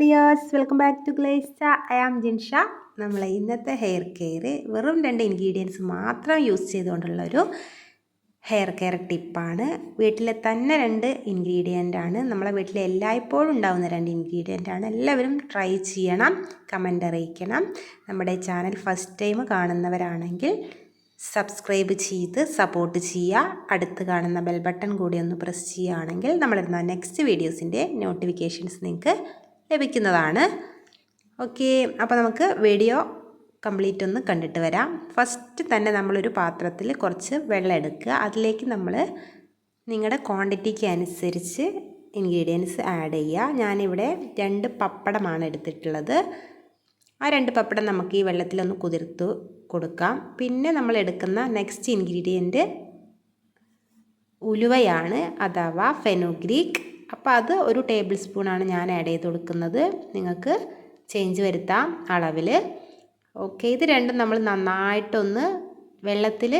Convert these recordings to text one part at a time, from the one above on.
Dears welcome back to ഗ്ലേസ്റ്റ I am Jinsha നമ്മൾ ഇന്നത്തെ ഹെയർ കെയർ വെറും രണ്ട് ഇൻഗ്രീഡിയൻസ് മാത്രം യൂസ് ചെയ്തുകൊണ്ടുള്ളൊരു ഹെയർ കെയർ ടിപ്പാണ് വീട്ടിലെ തന്നെ രണ്ട് ഇൻഗ്രീഡിയന്റ് ആണ്. നമ്മളെ വീട്ടിൽ എല്ലായ്പ്പോഴും ഉണ്ടാകുന്ന രണ്ട് ഇൻഗ്രീഡിയന്റ് ആണ്. എല്ലാവരും ട്രൈ ചെയ്യണം. കമന്റ് അറിയിക്കണം. നമ്മുടെ ചാനൽ ഫസ്റ്റ് ടൈം കാണുന്നവരാണെങ്കിൽ സബ്സ്ക്രൈബ് ചെയ്ത് സപ്പോർട്ട് ചെയ്യുക. അടുത്ത് കാണുന്ന ബെൽ ബട്ടൺ കൂടി ഒന്ന് പ്രസ് ചെയ്യുകയാണെങ്കിൽ നമ്മളിരുന്ന നെക്സ്റ്റ് വീഡിയോസിന്റെ നോട്ടിഫിക്കേഷൻസ് നിങ്ങൾക്ക് ലഭിക്കുന്നതാണ്. ഓക്കെ അപ്പോൾ നമുക്ക് വീഡിയോ കംപ്ലീറ്റ് ഒന്ന് കണ്ടിട്ട് വരാം. ഫസ്റ്റ് തന്നെ നമ്മളൊരു പാത്രത്തിൽ കുറച്ച് വെള്ളം എടുക്കുക. അതിലേക്ക് നമ്മൾ നിങ്ങളുടെ ക്വാണ്ടിറ്റിക്ക് അനുസരിച്ച് ഇൻഗ്രീഡിയൻസ് ആഡ് ചെയ്യുക. ഞാനിവിടെ രണ്ട് പപ്പടമാണ് എടുത്തിട്ടുള്ളത്. ആ രണ്ട് പപ്പടം നമുക്ക് ഈ വെള്ളത്തിലൊന്ന് കുതിർത്ത് കൊടുക്കാം. പിന്നെ നമ്മൾ എടുക്കുന്ന നെക്സ്റ്റ് ഇൻഗ്രീഡിയന്റ് ഉലുവയാണ് അഥവാ ഫെനുഗ്രീക്ക് അപ്പോൾ അത് ഒരു ടേബിൾ സ്പൂണാണ് ഞാൻ ആഡ് ചെയ്ത് കൊടുക്കുന്നത്. നിങ്ങൾക്ക് ചേഞ്ച് വരുത്താം അളവിൽ ഓക്കെ ഇത് രണ്ടും നമ്മൾ നന്നായിട്ടൊന്ന് വെള്ളത്തിൽ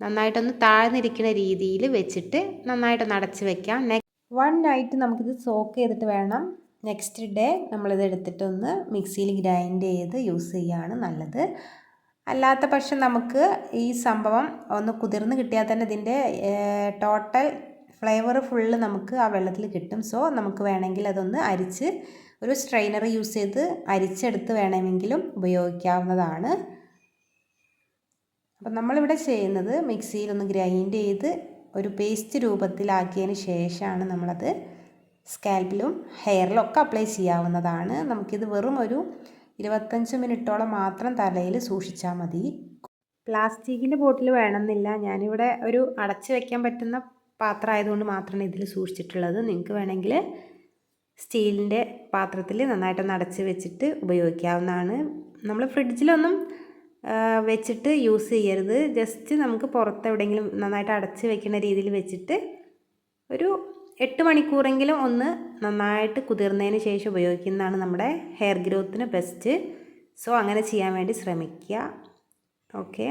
നന്നായിട്ടൊന്ന് താഴ്ന്നിരിക്കുന്ന രീതിയിൽ വെച്ചിട്ട് നന്നായിട്ടൊന്ന് അടച്ച് വെക്കാം. നെക്സ്റ്റ് വൺ നൈറ്റ് നമുക്കിത് സോക്ക് ചെയ്തിട്ട് വേണം. നെക്സ്റ്റ് ഡേ നമ്മളിത് എടുത്തിട്ടൊന്ന് മിക്സിയിൽ ഗ്രൈൻഡ് ചെയ്ത് യൂസ് ചെയ്യുകയാണ് നല്ലത്. അല്ലാത്ത പക്ഷം നമുക്ക് ഈ സംഭവം ഒന്ന് കുതിർന്ന് കിട്ടിയാൽ തന്നെ ഇതിന്റെ ടോട്ടൽ ഫ്ലേവർ ഫുള്ള് നമുക്ക് ആ വെള്ളത്തിൽ കിട്ടും. സോ നമുക്ക് വേണമെങ്കിൽ അതൊന്ന് അരിച്ച് ഒരു സ്ട്രെയിനർ യൂസ് ചെയ്ത് അരിച്ചെടുത്ത് വേണമെങ്കിലും ഉപയോഗിക്കാവുന്നതാണ്. അപ്പം നമ്മളിവിടെ ചെയ്യുന്നത് മിക്സിയിലൊന്ന് ഗ്രൈൻഡ് ചെയ്ത് ഒരു പേസ്റ്റ് രൂപത്തിലാക്കിയതിന് ശേഷമാണ് നമ്മളത് സ്കാൽപ്പിലും ഹെയറിലും ഒക്കെ അപ്ലൈ ചെയ്യാവുന്നതാണ്. നമുക്കിത് വെറും ഒരു ഇരുപത്തഞ്ച് മിനിറ്റോളം മാത്രം തലയിൽ സൂക്ഷിച്ചാൽ മതി. പ്ലാസ്റ്റിക്കിന്റെ ബോട്ടിൽ വേണമെന്നില്ല. ഞാനിവിടെ ഒരു അടച്ചു വയ്ക്കാൻ പറ്റുന്ന പാത്രം ആയതുകൊണ്ട് മാത്രമാണ് ഇതിൽ സൂക്ഷിച്ചിട്ടുള്ളത്. നിങ്ങൾക്ക് വേണമെങ്കിൽ സ്റ്റീലിന്റെ പാത്രത്തിൽ നന്നായിട്ടൊന്ന് അടച്ച് വെച്ചിട്ട് ഉപയോഗിക്കാവുന്നതാണ്. നമ്മൾ ഫ്രിഡ്ജിലൊന്നും വെച്ചിട്ട് യൂസ് ചെയ്യരുത്. ജസ്റ്റ് നമുക്ക് പുറത്ത് എവിടെയെങ്കിലും നന്നായിട്ട് അടച്ച് വെക്കുന്ന രീതിയിൽ വെച്ചിട്ട് ഒരു എട്ട് മണിക്കൂറെങ്കിലും ഒന്ന് നന്നായിട്ട് കുതിർന്നതിന് ശേഷം ഉപയോഗിക്കുന്നതാണ് നമ്മുടെ ഹെയർ ഗ്രോത്തിന് ബെസ്റ്റ്. സോ അങ്ങനെ ചെയ്യാൻ വേണ്ടി ശ്രമിക്കുക. ഓക്കെ.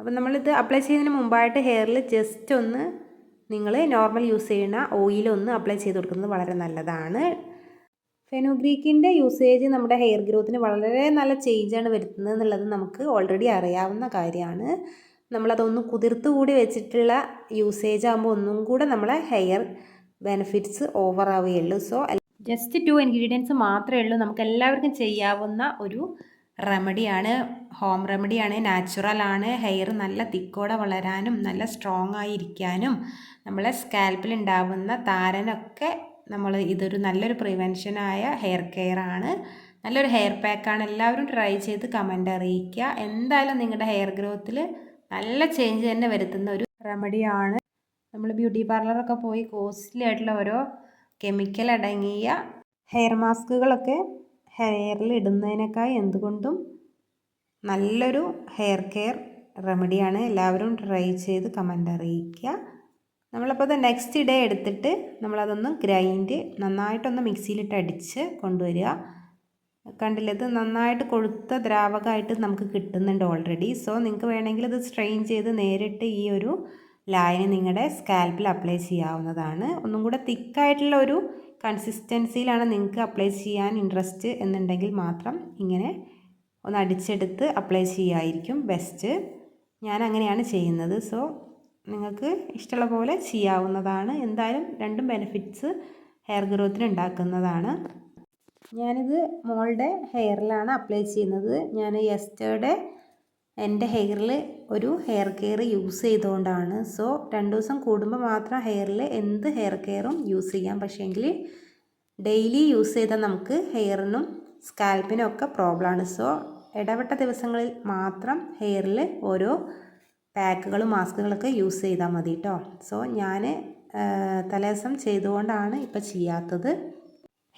അപ്പം നമ്മളിത് അപ്ലൈ ചെയ്യുന്നതിന് മുമ്പായിട്ട് ഹെയറിൽ ജസ്റ്റ് ഒന്ന് നിങ്ങൾ നോർമൽ യൂസ് ചെയ്യുന്ന ഓയിലൊന്ന് അപ്ലൈ ചെയ്ത് കൊടുക്കുന്നത് വളരെ നല്ലതാണ്. ഫെനുഗ്രീക്കിന്റെ യൂസേജ് നമ്മുടെ ഹെയർ ഗ്രോത്തിന് വളരെ നല്ല ചേഞ്ചാണ് വരുത്തുന്നത് എന്നുള്ളത് നമുക്ക് ഓൾറെഡി അറിയാവുന്ന കാര്യമാണ്. നമ്മളതൊന്ന് കുതിർത്ത് കൂടി വെച്ചിട്ടുള്ള യൂസേജ് ആകുമ്പോൾ ഒന്നും കൂടെ നമ്മളെ ഹെയർ ബെനിഫിറ്റ്സ് ഓവർ ആവുകയുള്ളൂ. സോ ജസ്റ്റ് ടു ഇൻഗ്രീഡിയൻസ് മാത്രമേ ഉള്ളൂ. നമുക്ക് എല്ലാവർക്കും ചെയ്യാവുന്ന ഒരു റെമഡിയാണ് ഹോം റെമഡിയാണ് നാച്ചുറലാണ് ഹെയർ നല്ല തിക്കോടെ വളരാനും നല്ല സ്ട്രോങ് ആയിരിക്കാനും നമ്മളെ സ്കാൽപ്പിൽ ഉണ്ടാവുന്ന താരനൊക്കെ നമ്മൾ ഇതൊരു നല്ലൊരു പ്രിവെൻഷനായ ഹെയർ കെയർ ആണ്. നല്ലൊരു ഹെയർ പാക്കാണ് എല്ലാവരും ട്രൈ ചെയ്ത് കമന്റ് അറിയിക്കുക. എന്തായാലും നിങ്ങളുടെ ഹെയർ ഗ്രോത്തിൽ നല്ല ചേഞ്ച് തന്നെ വരുത്തുന്ന ഒരു റെമഡിയാണ് നമ്മൾ ബ്യൂട്ടി പാർലറൊക്കെ പോയി കോസ്റ്റ്ലി ആയിട്ടുള്ള ഓരോ കെമിക്കൽ അടങ്ങിയ ഹെയർ മാസ്കുകളൊക്കെ ഹെയറിൽ ഇടുന്നതിനേക്കാൾ എന്തുകൊണ്ടും നല്ലൊരു ഹെയർ കെയർ റെമഡിയാണ് എല്ലാവരും ട്രൈ ചെയ്ത് കമന്റ് അറിയിക്കുക. നമ്മളപ്പോൾ അത് നെക്സ്റ്റ് ഡേ എടുത്തിട്ട് നമ്മളതൊന്ന് ഗ്രൈൻഡ് നന്നായിട്ടൊന്ന് മിക്സിയിലിട്ട് അടിച്ച് കൊണ്ടുവരിക. കണ്ടില്ല? ഇത് നന്നായിട്ട് കൊഴുത്ത ദ്രാവകമായിട്ട് നമുക്ക് കിട്ടുന്നുണ്ട് ഓൾറെഡി സോ നിങ്ങൾക്ക് വേണമെങ്കിൽ ഇത് സ്ട്രെയിൻ ചെയ്ത് നേരിട്ട് ഈ ഒരു ലായനി നിങ്ങളുടെ സ്കാൽപ്പിൽ അപ്ലൈ ചെയ്യാവുന്നതാണ്. ഒന്നും കൂടെ തിക്കായിട്ടുള്ള ഒരു കൺസിസ്റ്റൻസിയിലാണ് നിങ്ങൾക്ക് അപ്ലൈ ചെയ്യാൻ ഇൻട്രസ്റ്റ് എന്നുണ്ടെങ്കിൽ മാത്രം ഇങ്ങനെ ഒന്ന് അടിച്ചെടുത്ത് അപ്ലൈ ചെയ്യായിരിക്കും ബെസ്റ്റ് ഞാൻ അങ്ങനെയാണ് ചെയ്യുന്നത്. സോ നിങ്ങൾക്ക് ഇഷ്ടമുള്ള പോലെ ചെയ്യാവുന്നതാണ്. എന്തായാലും രണ്ടും ബെനിഫിറ്റ്സ് ഹെയർ ഗ്രോത്തിന് ഉണ്ടാക്കുന്നതാണ്. ഞാനിത് മോളുടെ ഹെയറിലാണ് അപ്ലൈ ചെയ്യുന്നത്. ഞാൻ യെസ്റ്റർഡേ എന്റെ ഹെയറിൽ ഒരു ഹെയർ കെയർ യൂസ് ചെയ്തുകൊണ്ടാണ്. സോ രണ്ട് ദിവസം കൂടുമ്പോൾ മാത്രം ഹെയറിൽ എന്ത് ഹെയർ കെയറും യൂസ് ചെയ്യാം. പക്ഷേങ്കിൽ ഡെയിലി യൂസ് ചെയ്താൽ നമുക്ക് ഹെയറിനും സ്കാൽപ്പിനും ഒക്കെ പ്രോബ്ലമാണ് സോ ഇടവിട്ട ദിവസങ്ങളിൽ മാത്രം ഹെയറിൽ ഓരോ പാക്കുകളും മാസ്കുകളൊക്കെ യൂസ് ചെയ്താൽ മതി കേട്ടോ സോ ഞാൻ തലേദിവസം ചെയ്തുകൊണ്ടാണ് ഇപ്പോൾ ചെയ്യാത്തത്.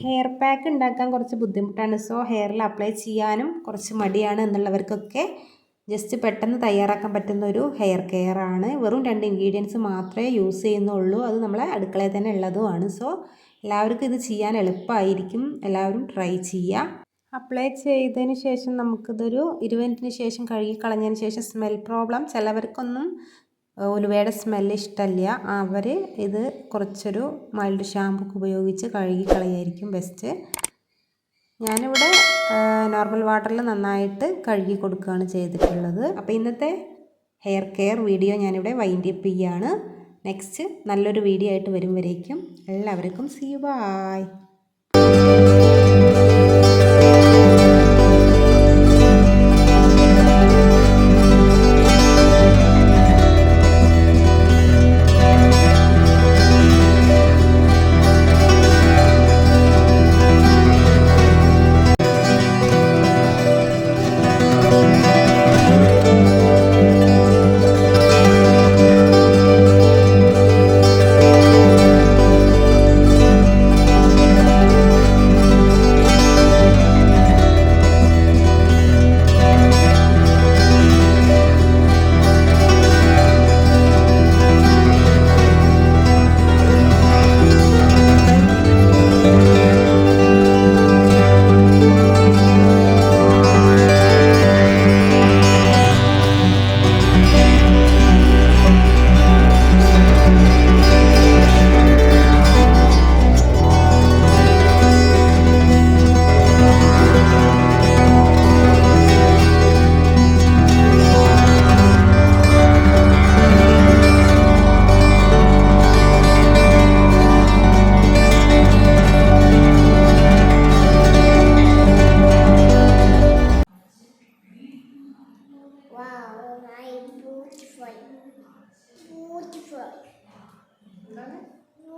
ഹെയർ പാക്ക് ഉണ്ടാക്കാൻ കുറച്ച് ബുദ്ധിമുട്ടാണ്. സോ ഹെയറിൽ അപ്ലൈ ചെയ്യാനും കുറച്ച് മടിയാണ് എന്നുള്ളവർക്കൊക്കെ ജസ്റ്റ് പെട്ടെന്ന് തയ്യാറാക്കാൻ പറ്റുന്ന ഒരു ഹെയർ കെയർ ആണ്. വെറും രണ്ട് ഇൻഗ്രീഡിയൻസ് മാത്രമേ യൂസ് ചെയ്യുന്നുള്ളൂ. അത് നമ്മളെ അടുക്കളയിൽ തന്നെ ഉള്ളതുമാണ്. സോ എല്ലാവർക്കും ഇത് ചെയ്യാൻ എളുപ്പമായിരിക്കും. എല്ലാവരും ട്രൈ ചെയ്യുക. അപ്ലൈ ചെയ്തതിന് ശേഷം നമുക്കിതൊരു ഇരുപതിന് ശേഷം കഴുകി കളഞ്ഞതിന് ശേഷം സ്മെൽ പ്രോബ്ലം ചിലവർക്കൊന്നും ഉലുവയുടെ സ്മെല്ല് ഇഷ്ടമല്ല അവർ ഇത് കുറച്ചൊരു മൈൽഡ് ഷാമ്പു ഉപയോഗിച്ച് കഴുകി കളയായിരിക്കും ബെസ്റ്റ് ഞാനിവിടെ നോർമൽ വാട്ടറിൽ നന്നായിട്ട് കഴുകി കൊടുക്കുകയാണ് ചെയ്തിട്ടുള്ളത്. അപ്പോൾ ഇന്നത്തെ ഹെയർ കെയർ വീഡിയോ ഞാനിവിടെ വൈൻഡ് അപ്പ് ചെയ്യുകയാണ് നെക്സ്റ്റ് നല്ലൊരു വീഡിയോ ആയിട്ട് വരും വരേക്കും. എല്ലാവർക്കും സി ബായ്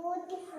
我的父